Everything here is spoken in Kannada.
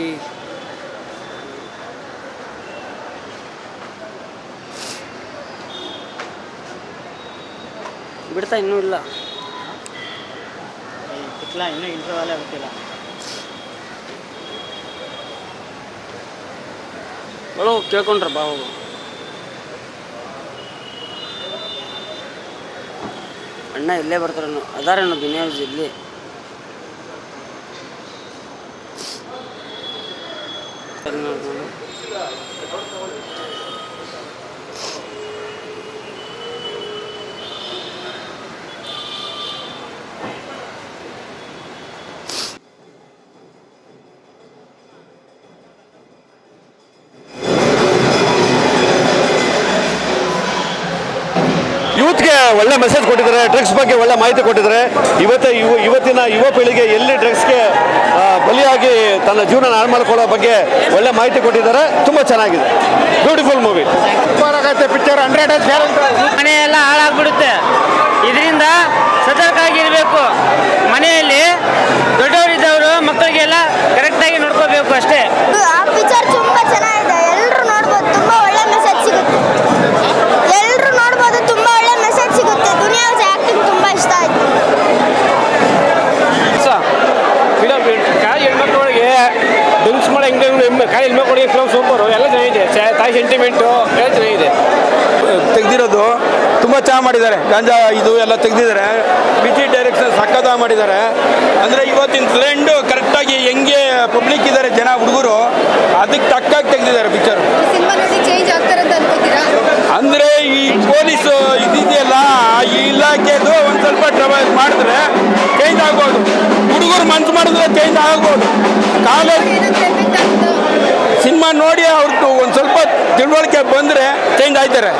ಈ ಬಿಡ್ತಾ ಇನ್ನೂ ಇಲ್ಲ. ಇಲ್ಲ ಇನ್ನೂ ಇಂಟರ್ವಲ್ಲೇ ಗೊತ್ತಿಲ್ಲ. ಒಳಗೆ ಕೇಳ್ಕೊಂಡ್ರ ಬಾ ಹೋಗು. ಅಣ್ಣ ಇಲ್ಲೇ ಬರ್ತಾರೇನು ಅದಾರೇನು ದುನಿಯಾಜ್ ಇಲ್ಲಿ. Ternak. ಯೂತ್ಗೆ ಒಳ್ಳೆ ಮೆಸೇಜ್ ಕೊಟ್ಟಿದ್ದಾರೆ ಡ್ರಗ್ಸ್ ಬಗ್ಗೆ ಒಳ್ಳೆ ಮಾಹಿತಿ ಕೊಟ್ಟಿದ್ದಾರೆ. ಇವತ್ತೇ ಯುವ ಇವತ್ತಿನ ಯುವ ಪೀಳಿಗೆ ಎಲ್ಲಿ ಡ್ರಗ್ಸ್ಗೆ ಬಲಿಯಾಗಿ ತನ್ನ ಜೀವನ ಹಾಳು ಮಾಡ್ಕೊಳ್ಳೋ ಬಗ್ಗೆ ಒಳ್ಳೆ ಮಾಹಿತಿ ಕೊಟ್ಟಿದ್ದಾರೆ. ತುಂಬ ಚೆನ್ನಾಗಿದೆ. ಬ್ಯೂಟಿಫುಲ್ ಮೂವಿ ಪಿಕ್ಚರ್ ಹಂಡ್ರೆಡ್ ಮನೆ ಎಲ್ಲ ಹಾಳಾಗ್ಬಿಡುತ್ತೆ. ಇದರಿಂದ ಸತರ್ಕ ಆಗಿರಬೇಕು ಮನೆಯಲ್ಲಿ ದೊಡ್ಡವರಿದ್ದವರು ಮಕ್ಕಳಿಗೆಲ್ಲ ಕರೆಕ್ಟಾಗಿ ನೋಡ್ಕೋಬೇಕು ಅಷ್ಟೇ ಆ ಪಿಕ್ಚರ್ ತುಂಬಾ ಚೆನ್ನಾಗಿದೆ ಎಲ್ಲರೂ ನೋಡ್ಬೋದು ತುಂಬಾ ಒಳ್ಳೆ ಮೆಸೇಜ್ ಸಿಗುತ್ತೆ ಎಲ್ಲರೂ ನೋಡ್ಬೋದು ತುಂಬಾ ಒಳ್ಳೆ ಮೆಸೇಜ್ ಸಿಗುತ್ತೆ ದುನಿಯಾ ಆಕ್ಟಿಂಗ್ ತುಂಬಾ ಇಷ್ಟ ಆಯ್ತು ಫಿಲಮ್ ಕಾಯಿ ಹೆಣ್ಮಕ್ಳಿಗೆ ಡ್ರಿಂಕ್ಸ್ ಮಾಡೋ ಹೆಂಗೆ ಕಾಯಿ ಹೆಣ್ಮಕ್ಳಿಗೆ ಫಿಲಮ್ ಸೂಪರು ಎಲ್ಲ ಚೆನ್ನಾಗಿದೆ. ಚ- ತಾಯಿ ಸೆಂಟಿಮೆಂಟು ಎಲ್ಲ ಚೆನ್ನಾಗಿದೆ. ತೆಗ್ದಿರೋದು ತುಂಬ ಚೆನ್ನಾಗಿ ಮಾಡಿದ್ದಾರೆ. ಗಾಂಜಾ ಇದು ಎಲ್ಲ ತೆಗ್ದಿದ್ದಾರೆ. ಬಿಜಿ ಡೈರೆಕ್ಷನ್ ಸಖತ್ತಾಗಿ ಮಾಡಿದ್ದಾರೆ. ಅಂದರೆ ಇವತ್ತಿನ ಟ್ರೆಂಡು ಕರೆಕ್ಟಾಗಿ ಹೆಂಗೆ ಪಬ್ಲಿಕ್ ಇದ್ದಾರೆ ಜನ ಹುಡುಗರು ಅದಕ್ಕೆ ತಕ್ಕಾಗಿ ತೆಗ್ದಿದ್ದಾರೆ ಪಿಕ್ಚರ್ ಸಿನಿಮಾ ನೋಡಿ ಚೇಂಜ್ ಆಗ್ತಾರಂತ ಅನ್ಕೋತೀರಾ? ಅಂದರೆ ಈ ಪೊಲೀಸು ಇದಿದೆಯಲ್ಲ ಈ ಇಲಾಖೆದು ಒಂದು ಸ್ವಲ್ಪ ಟ್ರಬಲ್ ಮಾಡಿದ್ರೆ ಚೇಂಜ್ ಆಗ್ಬೋದು. ಹುಡುಗರು ಮನ್ಸು ಮಾಡಿದ್ರೆ ಚೇಂಜ್ ಆಗ್ಬೋದು. ಕಾಲೇಜ್ ಸಿನಿಮಾ ನೋಡಿ ಅವ್ರದ್ದು ಒಂದು ಸ್ವಲ್ಪ ತಿಳುವಳಿಕೆ ಬಂದರೆ ಚೇಂಜ್ ಆಯ್ತಾರೆ.